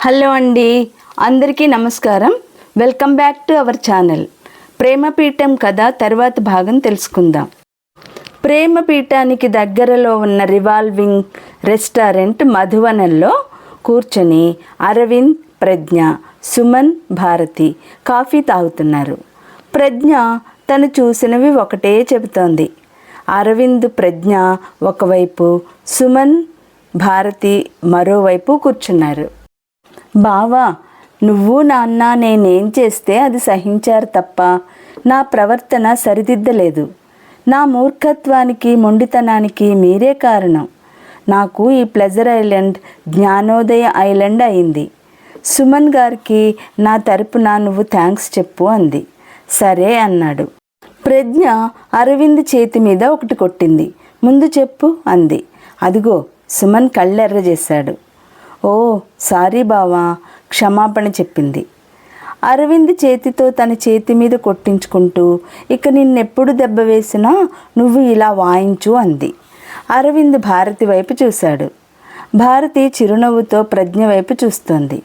Hello అండి అందరికీ నమస్కారం. Welcome back to our channel. Premapeetham కథ తర్వాత భాగం తెలుసుకుందాం. ప్రేమపీఠానికి దగ్గరలో ఉన్న రివాల్వింగ్ రెస్టారెంట్ మధువనంలో కూర్చొని అరవింద్ ప్రజ్ఞ సుమన్ భారతి కాఫీ తాగుతున్నారు. ప్రజ్ఞ తను చూసినవి ఒకటే చెబుతోంది. అరవింద్ ప్రజ్ఞ ఒకవైపు సుమన్ భారతి మరోవైపు కూర్చున్నారు. బావా నువ్వు నాన్న నేనేం చేస్తే అది సహించారు తప్ప నా ప్రవర్తన సరిదిద్దలేదు. నా మూర్ఖత్వానికి మొండితనానికి మీరే కారణం. నాకు ఈ ప్లెజర్ ఐలాండ్ జ్ఞానోదయ ఐలాండ్ అయింది. సుమన్ గారికి నా తరపున నువ్వు థ్యాంక్స్ చెప్పు అంది. సరే అన్నాడు. ప్రజ్ఞ అరవింద్ చేతి మీద ఒకటి కొట్టింది. ముందు చెప్పు అంది. అదిగో సుమన్ కళ్ళెర్ర చేశాడు ఓ సారీ బావా క్షమాపణ చెప్పింది. అరవింద్ చేతితో తన చేతి మీద కొట్టించుకుంటూ ఇక నిన్నెప్పుడు దెబ్బ వేసినా నువ్వు ఇలా వాయించు అంది. అరవింద్ భారతి వైపు చూశాడు. భారతి చిరునవ్వుతో ప్రజ్ఞ వైపు చూస్తోంది.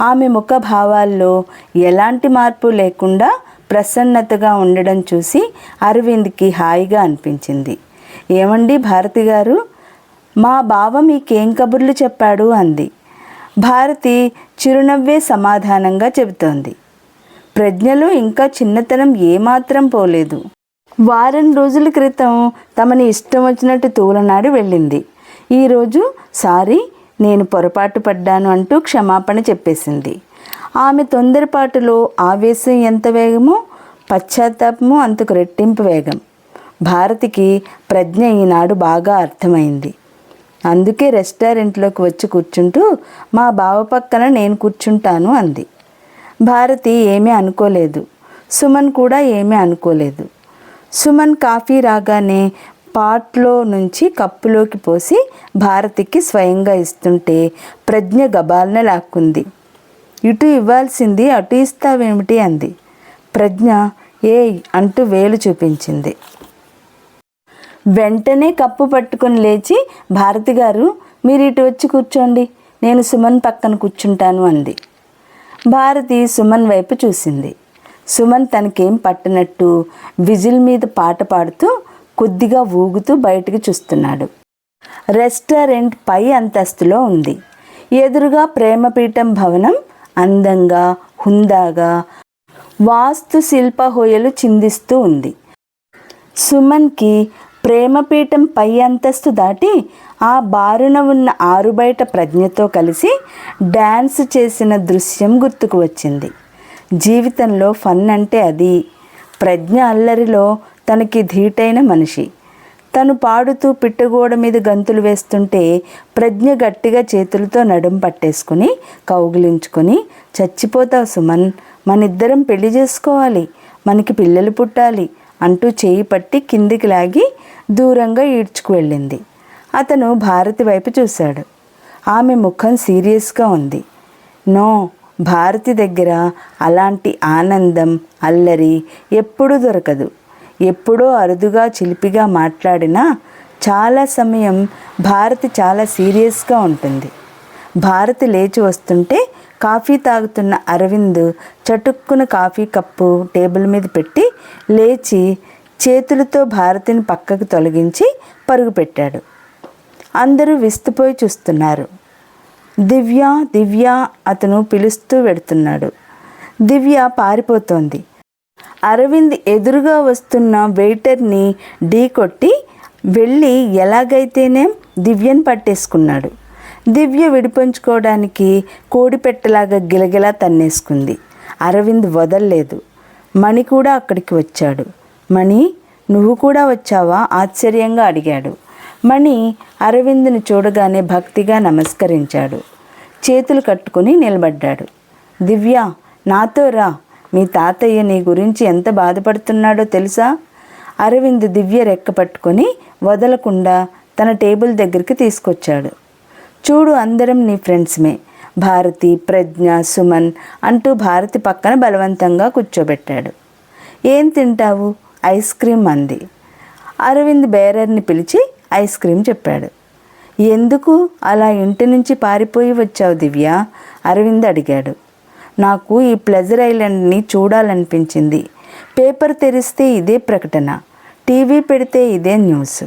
ఆమె ముఖ భావాల్లో ఎలాంటి మార్పు లేకుండా ప్రసన్నతగా ఉండడం చూసి అరవింద్కి హాయిగా అనిపించింది. ఏమండి భారతి గారు? మా బావ మీకేం కబుర్లు చెప్పాడు? అంది. భారతి చిరునవ్వే సమాధానంగా చెబుతోంది. ప్రజ్ఞలో ఇంకా చిన్నతనం ఏమాత్రం పోలేదు. వారం రోజుల క్రితం తమని ఇష్టం వచ్చినట్టు తూలనాడి వెళ్ళింది. ఈరోజు సారీ నేను పొరపాటు పడ్డాను అంటూ క్షమాపణ చెప్పేసింది. ఆమె తొందరపాటులో ఆవేశం ఎంత వేగమో పశ్చాత్తాపము అంతకు రెట్టింపు వేగం. భారతికి ప్రజ్ఞ ఈనాడు బాగా అర్థమైంది. అందుకే రెస్టారెంట్లోకి వచ్చి కూర్చుంటూ మా బావ పక్కన నేను కూర్చుంటాను అంది. భారతి ఏమీ అనుకోలేదు. సుమన్ కూడా ఏమీ అనుకోలేదు. సుమన్ కాఫీ రాగానే పాట్లో నుంచి కప్పులోకి పోసి భారతికి స్వయంగా ఇస్తుంటే ప్రజ్ఞ గబాలన లాక్కుంది. ఇటు ఇవ్వాల్సింది అటు ఇస్తావేమిటి? అంది. ప్రజ్ఞ ఏయ్ అంటూ వేలు చూపించింది. వెంటనే కప్పు పట్టుకొని లేచి భారతి గారు మీరు ఇటు వచ్చి కూర్చోండి. నేను సుమన్ పక్కన కూర్చుంటాను అంది. భారతి సుమన్ వైపు చూసింది. సుమన్ తనకేం పట్టినట్టు విజిల్ మీద పాట పాడుతూ కొద్దిగా ఊగుతూ బయటికి చూస్తున్నాడు. రెస్టారెంట్ పై అంతస్తులో ఉంది. ఎదురుగా ప్రేమపీఠం భవనం అందంగా హుందాగా వాస్తు శిల్ప హోయలు చిందిస్తూ ఉంది. సుమన్కి ప్రేమపీఠం పై అంతస్తు దాటి ఆ బారున ఉన్న ఆరుబయట ప్రజ్ఞతో కలిసి డ్యాన్స్ చేసిన దృశ్యం గుర్తుకు వచ్చింది. జీవితంలో ఫన్ అంటే అది. ప్రజ్ఞ అల్లరిలో తనకి ధీటైన మనిషి. తను పాడుతూ పిట్టగోడ మీద గంతులు వేస్తుంటే ప్రజ్ఞ గట్టిగా చేతులతో నడుం పట్టేసుకుని కౌగిలించుకొని చచ్చిపోతావు సుమన్ మనిద్దరం పెళ్ళి చేసుకోవాలి మనకి పిల్లలు పుట్టాలి అంటూ చేయి పట్టి కిందికి లాగి దూరంగా ఈడ్చుకు వెళ్ళింది. అతను భారతి వైపు చూశాడు. ఆమె ముఖం సీరియస్గా ఉంది. నో భారతి దగ్గర అలాంటి ఆనందం అల్లరి ఎప్పుడూ దొరకదు. ఎప్పుడో అరుదుగా చిలిపిగా మాట్లాడినా చాలా సమయం భారతి చాలా సీరియస్గా ఉంటుంది. భారతి లేచి వస్తుంటే కాఫీ తాగుతున్న అరవింద్ చటుక్కున కాఫీ కప్పు టేబుల్ మీద పెట్టి లేచి చేతులతో భారతిని పక్కకు తొలగించి పరుగు పెట్టాడు. అందరూ విస్తుపోయి చూస్తున్నారు. దివ్య దివ్య అతను పిలుస్తూ వెడుతున్నాడు. దివ్య పారిపోతోంది. అరవింద్ ఎదురుగా వస్తున్న వెయిటర్ని ఢీ కొట్టి వెళ్ళి ఎలాగైతేనే దివ్యను పట్టేసుకున్నాడు. దివ్య విడిపించుకోవడానికి కోడిపెట్టలాగా గిలగిలా తన్నేసుకుంది. అరవింద్ వదల్లేదు. మణి కూడా అక్కడికి వచ్చాడు. మణి నువ్వు కూడా వచ్చావా? ఆశ్చర్యంగా అడిగాడు. మణి అరవింద్ని చూడగానే భక్తిగా నమస్కరించాడు. చేతులు కట్టుకుని నిలబడ్డాడు. దివ్య నాతో రా. మీ తాతయ్య నీ గురించి ఎంత బాధపడుతున్నాడో తెలుసా? అరవింద్ దివ్య రెక్క పట్టుకొని వదలకుండా తన టేబుల్ దగ్గరికి తీసుకొచ్చాడు. చూడు అందరం నీ ఫ్రెండ్స్మే. భారతి ప్రజ్ఞ సుమన్ అంటూ భారతి పక్కన బలవంతంగా కూర్చోబెట్టాడు. ఏం తింటావు? ఐస్ క్రీమ్ అంది. అరవింద్ బేరర్ని పిలిచి ఐస్ క్రీమ్ చెప్పాడు. ఎందుకు అలా ఇంటి నుంచి పారిపోయి వచ్చావు దివ్య? అరవింద్ అడిగాడు. నాకు ఈ ప్లెజర్ ఐలాండ్ని చూడాలనిపించింది. పేపర్ తెరిస్తే ఇదే ప్రకటన. టీవీ పెడితే ఇదే న్యూస్.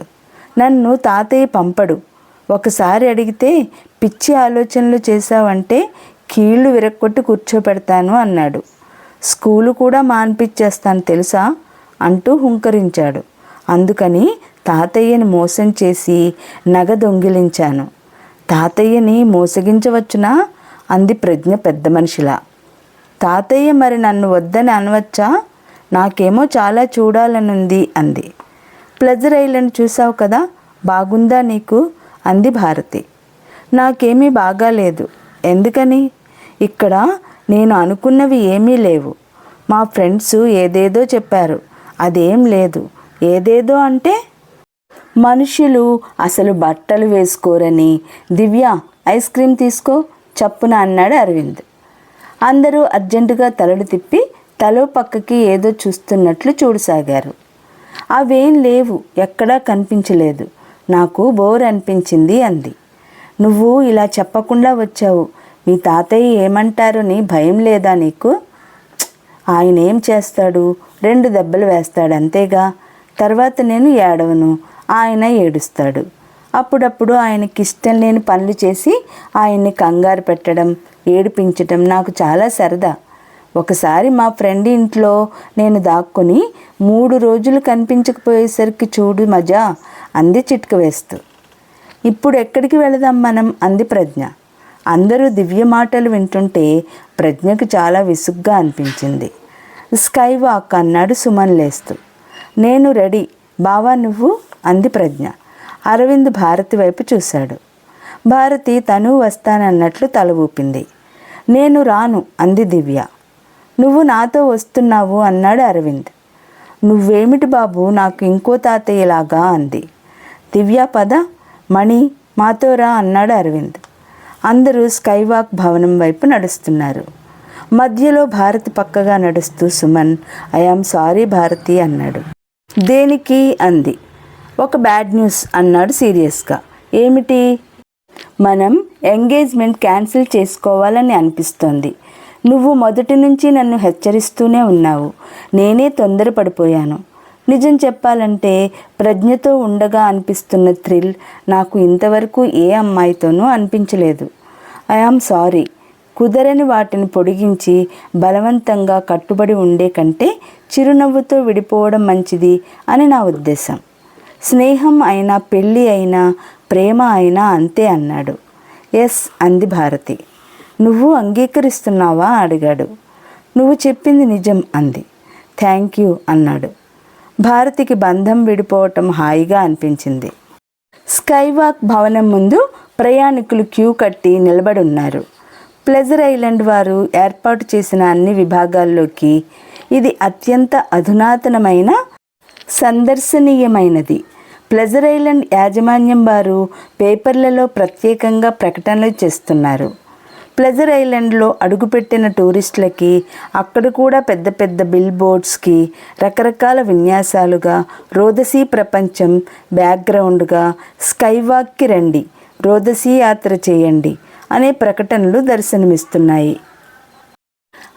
నన్ను తాతయ్య పంపడు. ఒకసారి అడిగితే పిచ్చి ఆలోచనలు చేశావంటే కీళ్ళు విరక్కొట్టి కూర్చోపెడతాను అన్నాడు. స్కూలు కూడా మాన్పిచ్చేస్తాను తెలుసా? అంటూ హుంకరించాడు. అందుకని తాతయ్యని మోసం చేసి నగ దొంగిలించాను. తాతయ్యని మోసగించవచ్చునా? అంది ప్రజ్ఞ పెద్ద మనిషిలా. తాతయ్య మరి నన్ను వద్దని అనవచ్చా? నాకేమో చాలా చూడాలనుంది అంది. ప్లెజర్ ఐలండ్ చూసావు కదా? బాగుందా నీకు? అంది భారతి. నాకేమీ బాగాలేదు ఎందుకని? ఇక్కడ నేను అనుకున్నవి ఏమీ లేవు. మా ఫ్రెండ్స్ ఏదేదో చెప్పారు. అదేం లేదు. ఏదేదో అంటే? మనుషులు అసలు బట్టలు వేసుకోరని. దివ్య ఐస్ క్రీమ్ తీసుకో చప్పున అన్నాడు అరవింద్. అందరూ అర్జెంటుగా తలలు తిప్పి తలో పక్కకి ఏదో చూస్తున్నట్లు చూడసాగారు. అవేం లేవు. ఎక్కడా కనిపించలేదు. నాకు బోర్ అనిపించింది అంది. నువ్వు ఇలా చెప్పకుండా వచ్చావు. మీ తాతయ్య ఏమంటారని భయం లేదా నీకు? ఆయన ఏం చేస్తాడు? రెండు దెబ్బలు వేస్తాడు అంతేగా. తర్వాత నేను ఏడవను. ఆయన ఏడుస్తాడు. అప్పుడప్పుడు ఆయనకి ఇష్టం లేని పనులు చేసి ఆయన్ని కంగారు పెట్టడం ఏడిపించటం నాకు చాలా సరదా. ఒకసారి మా ఫ్రెండ్ ఇంట్లో నేను దాక్కుని మూడు రోజులు కనిపించకపోయేసరికి చూడు మజా అంది చిట్క వేస్తూ. ఇప్పుడు ఎక్కడికి వెళదాం మనం? అంది ప్రజ్ఞ. అందరూ దివ్య మాటలు వింటుంటే ప్రజ్ఞకు చాలా విసుగ్గా అనిపించింది. స్కై వాక్ అన్నాడు సుమన్ లేస్తూ. నేను రెడీ. బావా నువ్వు? అంది ప్రజ్ఞ. అరవింద్ భారతి వైపు చూశాడు. భారతి తను వస్తానన్నట్లు తల ఊపింది నేను రాను అంది దివ్య. నువ్వు నాతో వస్తున్నావు అన్నాడు అరవింద్. నువ్వేమిటి బాబు నాకు ఇంకో తాతయ్యలాగా అంది. దివ్య పద మణి మాతోరా అన్నాడు అరవింద్. అందరూ స్కైవాక్ భవనం వైపు నడుస్తున్నారు. మధ్యలో భారతి పక్కగా నడుస్తూ సుమన్ ఐఆమ్ సారీ భారతి అన్నాడు. దేనికి? అంది. ఒక బ్యాడ్ న్యూస్ అన్నాడు సీరియస్గా. ఏమిటి? మనం ఎంగేజ్మెంట్ క్యాన్సిల్ చేసుకోవాలని అనిపిస్తోంది. నువ్వు మొదటి నుంచి నన్ను హెచ్చరిస్తూనే ఉన్నావు. నేనే తొందరపడిపోయాను. నిజం చెప్పాలంటే ప్రజ్ఞతో ఉండగా అనిపిస్తున్న థ్రిల్ నాకు ఇంతవరకు ఏ అమ్మాయితోనూ అనిపించలేదు. ఐఆమ్ సారీ కుదరని వాటిని పొడిగించి బలవంతంగా కట్టుబడి ఉండే కంటే చిరునవ్వుతో విడిపోవడం మంచిది అని నా ఉద్దేశం. స్నేహం అయినా పెళ్ళి అయినా ప్రేమ అయినా అంతే అన్నాడు. ఎస్ అంది భారతి. నువ్వు అంగీకరిస్తున్నావా? అడిగాడు. నువ్వు చెప్పింది నిజం అంది. థ్యాంక్ యూ అన్నాడు. భారతికి బంధం విడిపోవటం హాయిగా అనిపించింది. స్కైవాక్ భవనం ముందు ప్రయాణికులు క్యూ కట్టి నిలబడి ఉన్నారు ప్లెజర్ ఐలాండ్ వారు ఏర్పాటు చేసిన అన్ని విభాగాల్లోకి ఇది అత్యంత అధునాతనమైన సందర్శనీయమైనది. ప్లెజర్ ఐలాండ్ యాజమాన్యం వారు పేపర్లలో ప్రత్యేకంగా ప్రకటనలు చేస్తున్నారు. ప్లెజర్ ఐలాండ్లో అడుగుపెట్టిన టూరిస్టులకి అక్కడ కూడా పెద్ద పెద్ద బిల్ బోర్డ్స్కి రకరకాల విన్యాసాలుగా రోదసీ ప్రపంచం బ్యాక్గ్రౌండ్గా స్కైవాక్కి రండి రోదసీ యాత్ర చేయండి అనే ప్రకటనలు దర్శనమిస్తున్నాయి.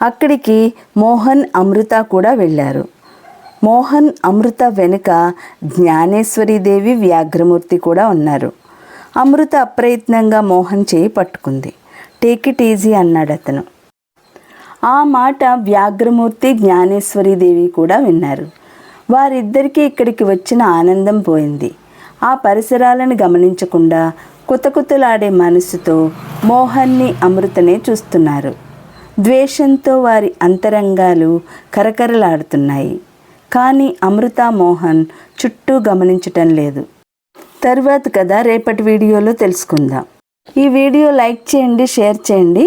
అక్కడికి మోహన్ అమృత కూడా వెళ్ళారు. మోహన్ అమృత వెనుక జ్ఞానేశ్వరీదేవి వ్యాఘ్రమూర్తి కూడా ఉన్నారు. అమృత అప్రయత్నంగా మోహన్ చేయి పట్టుకుంది. టేక్ ఇట్ ఈజీ అన్నాడు అతను. ఆ మాట వ్యాఘ్రమూర్తి జ్ఞానేశ్వరీదేవి కూడా విన్నారు. వారిద్దరికీ ఇక్కడికి వచ్చిన ఆనందం పోయింది. ఆ పరిసరాలను గమనించకుండా కుతకుతలాడే మనసుతో మోహన్ని అమృతనే చూస్తున్నారు. ద్వేషంతో వారి అంతరంగాలు కరకరలాడుతున్నాయి. కానీ అమృత మోహన్ చుట్టూ గమనించటం లేదు. తర్వాత కదా రేపటి వీడియోలో తెలుసుకుందాం. ఈ వీడియో లైక్ చేయండి షేర్ చేయండి.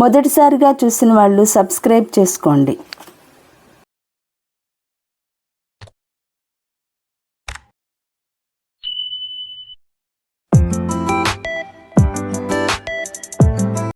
మొదటిసారిగా చూసిన వాళ్ళు సబ్స్క్రైబ్ చేసుకోండి.